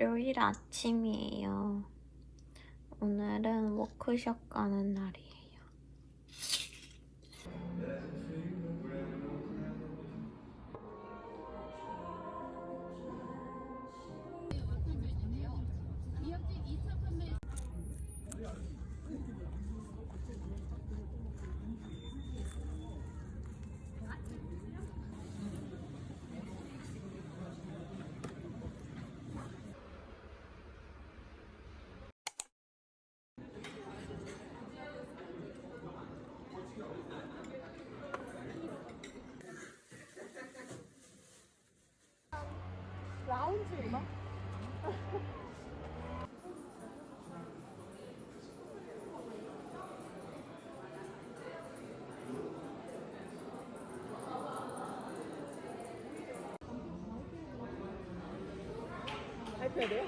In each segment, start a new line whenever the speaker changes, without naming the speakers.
월요일 아침이에요. 오늘은 워크숍 가는 날이에요.
라운지인가? 발표해야 돼요?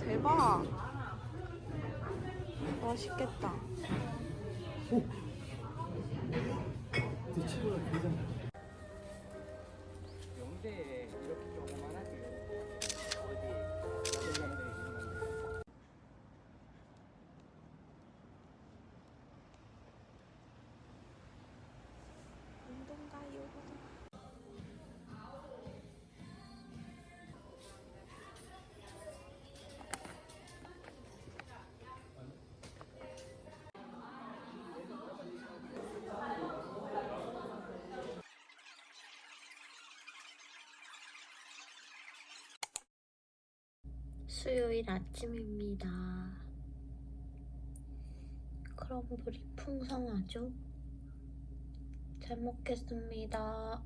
대박 맛있겠다
영
수요일 아침입니다. 크럼블이 풍성하죠? 잘 먹겠습니다.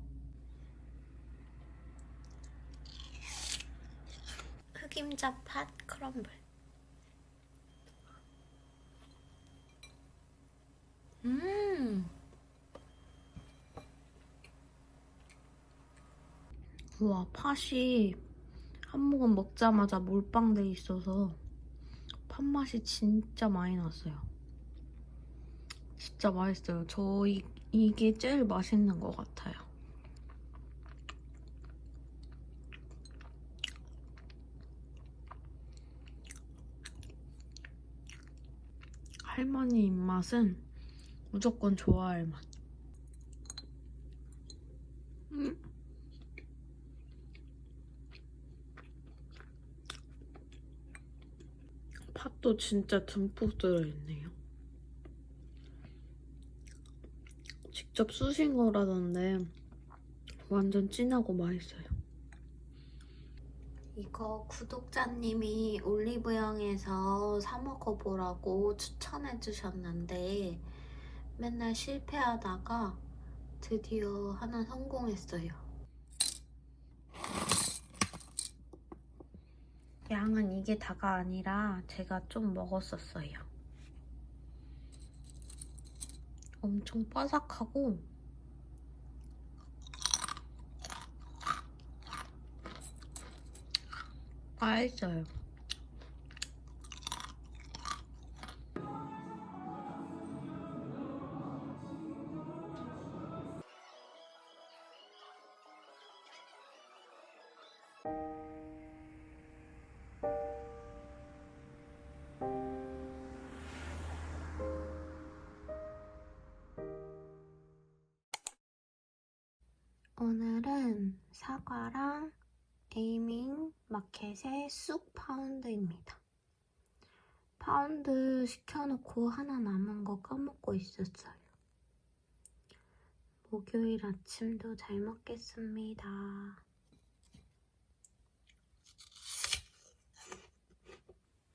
흑임자 팥 크럼블. 음. 우와, 팥이 한 모금 먹자마자 몰빵돼 있어서 팥 맛이 진짜 많이 났어요. 진짜 맛있어요. 저 이, 이게 제일 맛있는 것 같아요. 할머니 입맛은 무조건 좋아할 맛. 팥도 진짜 듬뿍 들어있네요. 직접 쑤신 거라던데 완전 진하고 맛있어요. 이거 구독자님이 올리브영에서 사 먹어보라고 추천해 주셨는데 맨날 실패하다가 드디어 하나 성공했어요. 양은 이게 다가 아니라 제가 좀 먹었었어요. 엄청 바삭하고 맛있어요. 마켓의 쑥 파운드입니다. 파운드 시켜놓고 하나 남은 거 까먹고 있었어요. 목요일 아침도 잘 먹겠습니다.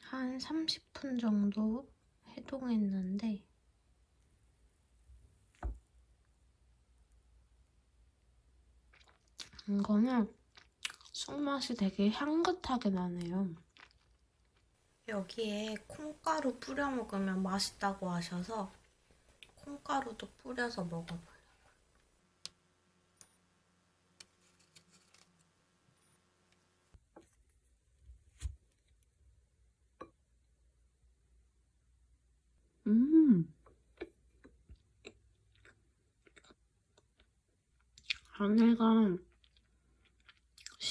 한 30분 정도 해동했는데 이거는 쑥맛이 되게 향긋하게 나네요. 여기에 콩가루 뿌려 먹으면 맛있다고 하셔서 콩가루도 뿌려서 먹어봐요. 음. 안에가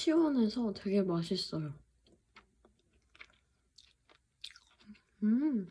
시원해서 되게 맛있어요. 음.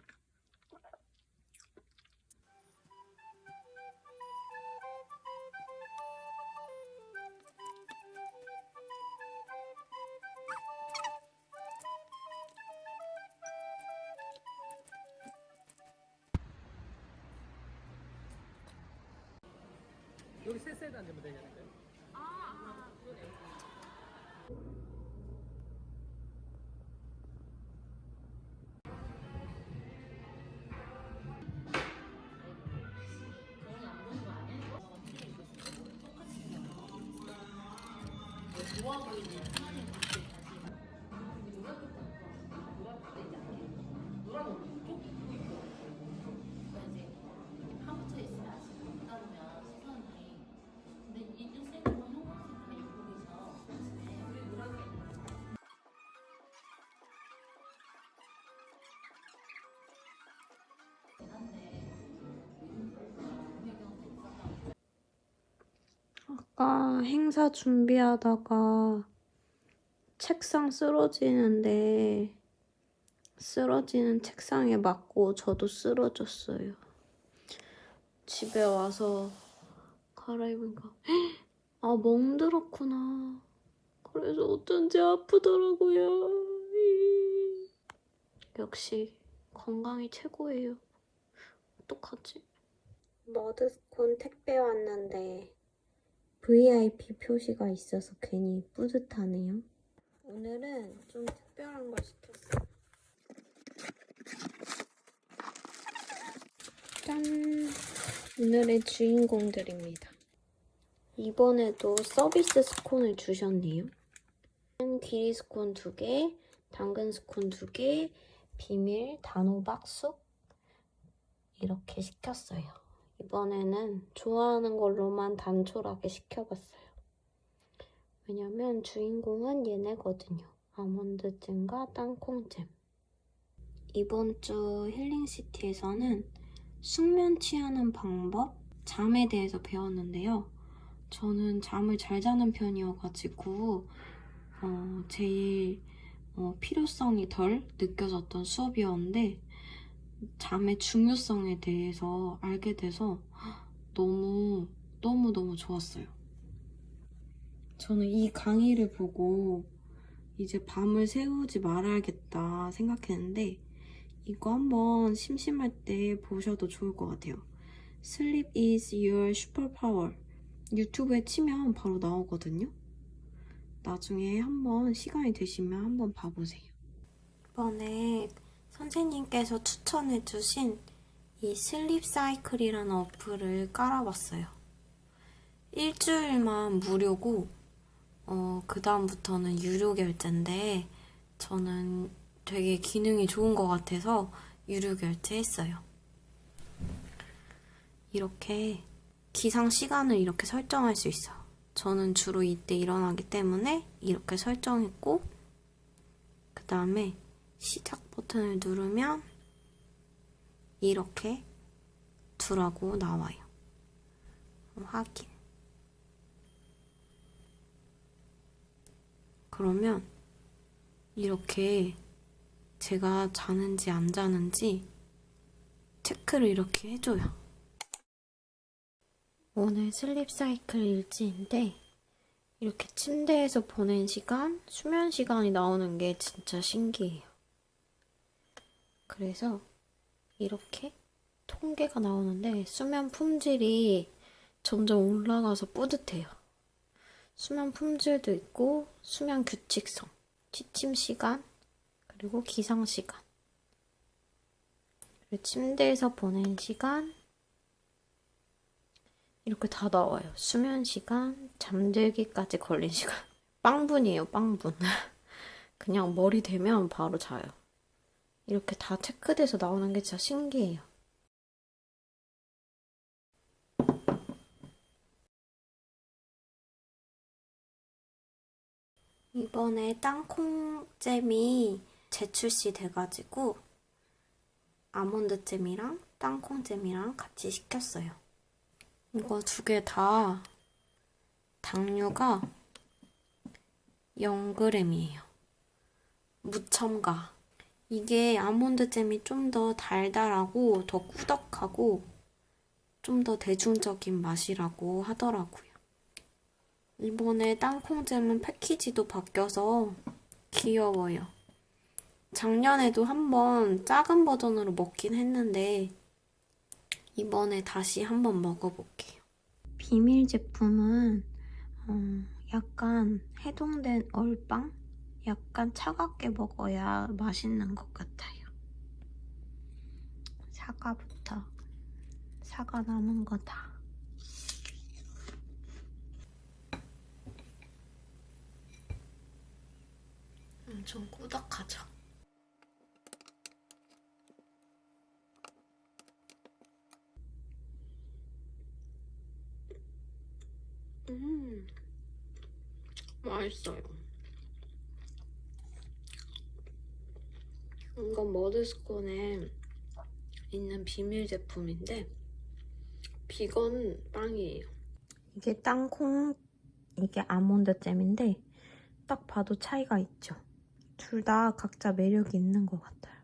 아까 행사 준비하다가 책상 쓰러지는데 쓰러지는 책상에 맞고 저도 쓰러졌어요. 집에 와서 갈아입으니까 아 멍들었구나. 그래서 어쩐지 아프더라고요. 역시 건강이 최고예요. 어떡하지? 머드스콘 택배 왔는데 VIP 표시가 있어서 괜히 뿌듯하네요. 오늘은 좀 특별한 걸 시켰어요. 짠! 오늘의 주인공들입니다. 이번에도 서비스 스콘을 주셨네요. 기리 스콘 2개, 당근 스콘 2개, 비밀 단호박 쑥 이렇게 시켰어요. 이번에는 좋아하는 걸로만 단촐하게 시켜봤어요. 왜냐면 주인공은 얘네거든요. 아몬드잼과 땅콩잼. 이번 주 힐링시티에서는 숙면 취하는 방법, 잠에 대해서 배웠는데요. 저는 잠을 잘 자는 편이어가지고 어, 제일 어, 필요성이 덜 느껴졌던 수업이었는데 잠의 중요성에 대해서 알게 돼서 너무 너무 너무 좋았어요. 저는 이 강의를 보고 이제 밤을 새우지 말아야겠다 생각했는데 이거 한번 심심할 때 보셔도 좋을 것 같아요. Sleep is your superpower. 유튜브에 치면 바로 나오거든요. 나중에 한번 시간이 되시면 한번 봐보세요. 이번에 선생님께서 추천해주신 이 슬립 사이클이라는 어플을 깔아봤어요. 일주일만 무료고, 어, 그 다음부터는 유료 결제인데, 저는 되게 기능이 좋은 것 같아서 유료 결제했어요. 이렇게 기상 시간을 이렇게 설정할 수 있어요. 저는 주로 이때 일어나기 때문에 이렇게 설정했고, 그 다음에 시작 버튼을 누르면 이렇게 두라고 나와요. 확인. 그러면 이렇게 제가 자는지 안 자는지 체크를 이렇게 해줘요. 오늘 슬립 사이클 일지인데 이렇게 침대에서 보낸 시간, 수면 시간이 나오는 게 진짜 신기해요. 그래서 이렇게 통계가 나오는데 수면 품질이 점점 올라가서 뿌듯해요. 수면 품질도 있고 수면 규칙성, 취침 시간, 그리고 기상 시간, 그리고 침대에서 보낸 시간 이렇게 다 나와요. 수면 시간, 잠들기까지 걸린 시간. 빵분이에요, 빵분. 그냥 머리 대면 바로 자요. 이렇게 다 체크돼서 나오는 게 진짜 신기해요. 이번에 땅콩잼이 재출시 돼가지고 아몬드잼이랑 땅콩잼이랑 같이 시켰어요. 이거 두 개 다 당류가 0g이에요. 무첨가. 이게 아몬드 잼이 좀 더 달달하고 더 꾸덕하고 좀 더 대중적인 맛이라고 하더라고요. 이번에 땅콩잼은 패키지도 바뀌어서 귀여워요. 작년에도 한번 작은 버전으로 먹긴 했는데 이번에 다시 한번 먹어볼게요. 비밀 제품은 어, 약간 해동된 얼빵? 약간 차갑게 먹어야 맛있는 것 같아요. 사과부터 사과 남은 거 다. 엄청 꾸덕하죠? 음, 맛있어요. 이건 머드스콘에 있는 비밀 제품인데 비건 빵이에요. 이게 땅콩, 이게 아몬드 잼인데 딱 봐도 차이가 있죠. 둘 다 각자 매력이 있는 것 같아요.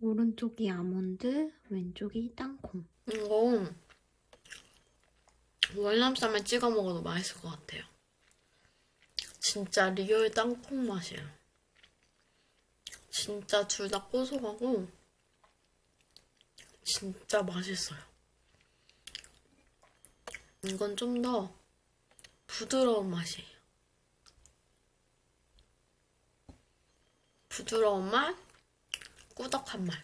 오른쪽이 아몬드, 왼쪽이 땅콩. 이거 월남쌈에 찍어 먹어도 맛있을 것 같아요. 진짜 리얼 땅콩 맛이에요. 진짜 둘 다 고소하고 진짜 맛있어요. 이건 좀 더 부드러운 맛이에요. 부드러운 맛, 꾸덕한 맛.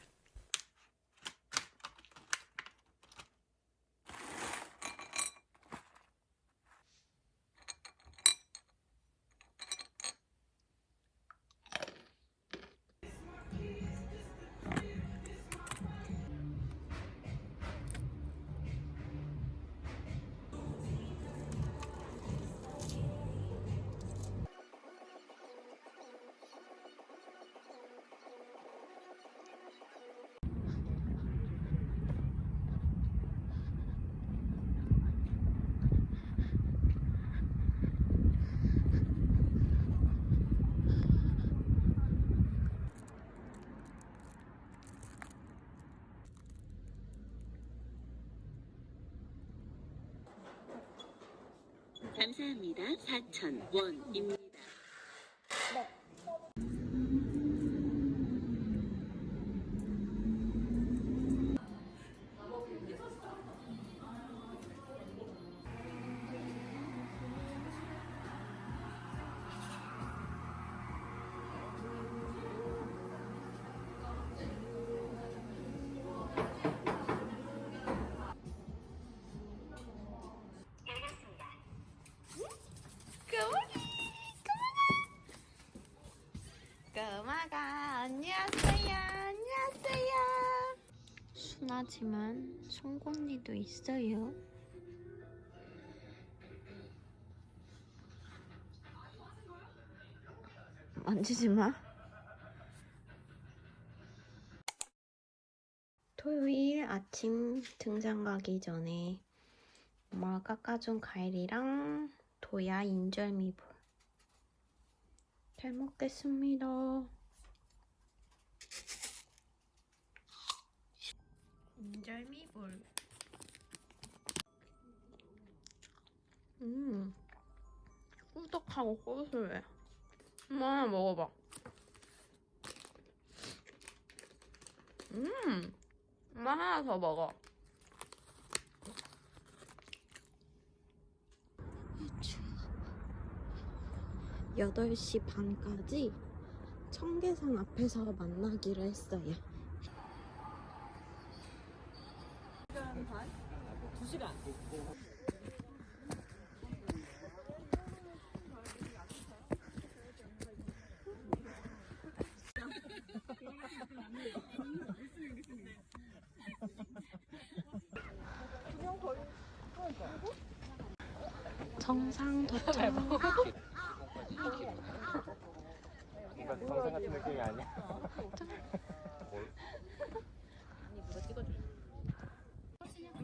감사합니다. 4,000원입니다.
꼬 하지만 송곳니도 있어요. 만지지 마. 토요일 아침 등산 가기 전에 엄마가 깎아준 과일이랑 도야 인절미볼 잘 먹겠습니다. 인절미볼. 음, 꾸덕하고 고소해. 엄마 하나 먹어봐. 음, 엄마 하나 더 먹어. 8시 반까지 청계산 앞에서 만나기로 했어요. 정상 도착.
이건 정상 같은 느낌이 아니야.
내가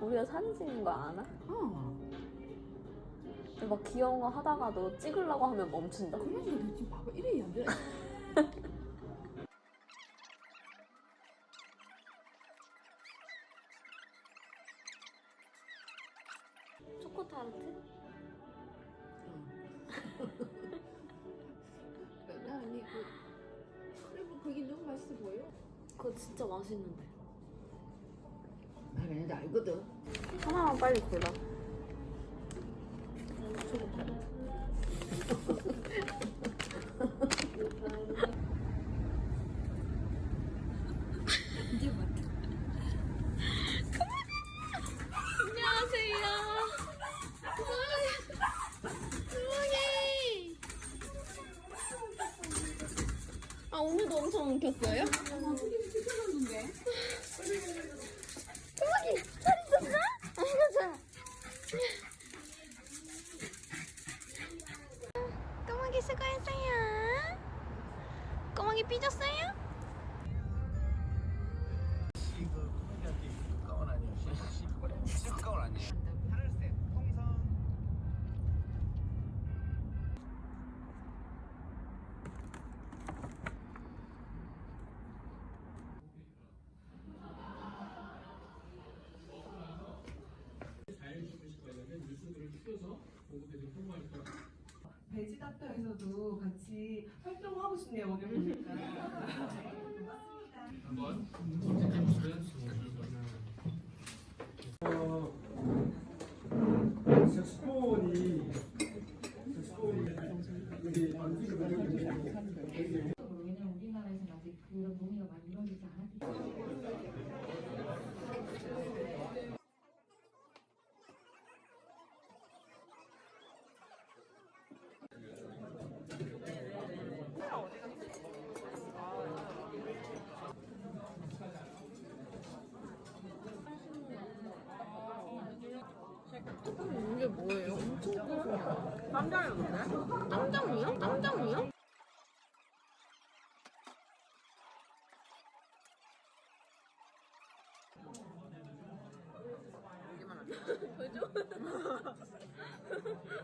우리가 사진 찍는 거 아나? 어. 근데 막 귀여운 거 하다가도 찍으려고 하면 멈춘다.
그러니까 지금 봐봐 이래 안 돼.
하나만 빨리 골라.
배지답터에서도 같이 활동하고 싶네요 오늘 보니까.
색소폰이 색소폰이 여기
왜냐면 우리나라에서는 아직 그런 논의가 많이 이루어지지 않았기 때문에
이게 뭐예요? 엄청 크네요.
깜짝이야.
짱짱이요? 짱짱이요?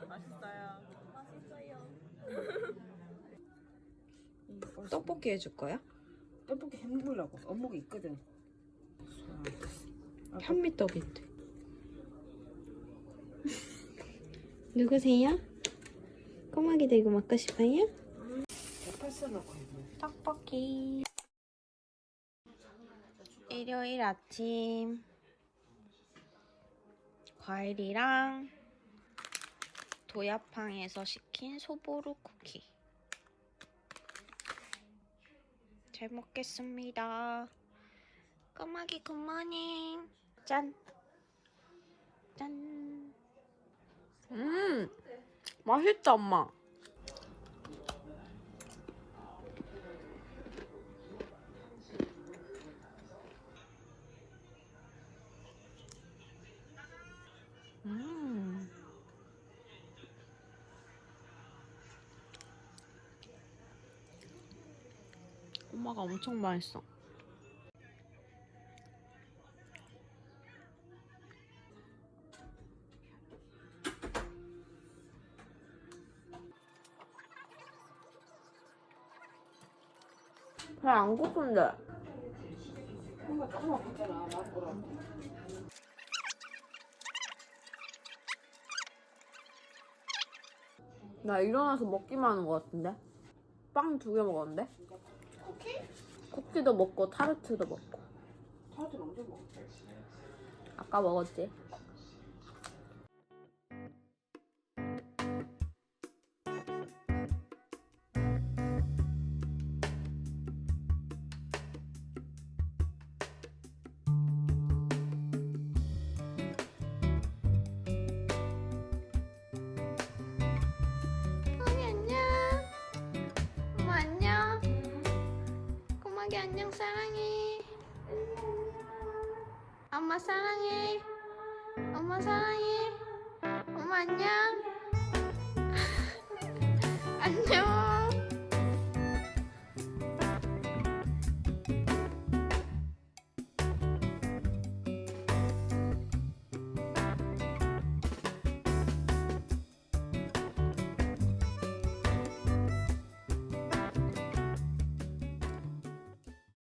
맛있어요.
떡볶이 해줄 거야?
떡볶이 해 먹으려고 어묵이 있거든.
현미떡인데. 누구세요? 꼬마기도 이거 먹고 싶어요?
넣고
떡볶이. 일요일 아침 과일이랑 도야팡에서 시킨 소보루 쿠키. 잘 먹겠습니다. 꼬마기 굿모닝. 짠. 짠. 음, 맛있다, 엄마. 음. 엄마가 엄청 맛있어. 잘 안 고픈데. 나 일어나서 먹기만 하는 것 같은데? 빵 두 개 먹었는데? 쿠키? 쿠키도 먹고 타르트도 먹고
타르트 언제 먹어?
아까 먹었지? 안녕 사랑해. 엄마 사랑해. 엄마 사랑해. 엄마 안녕.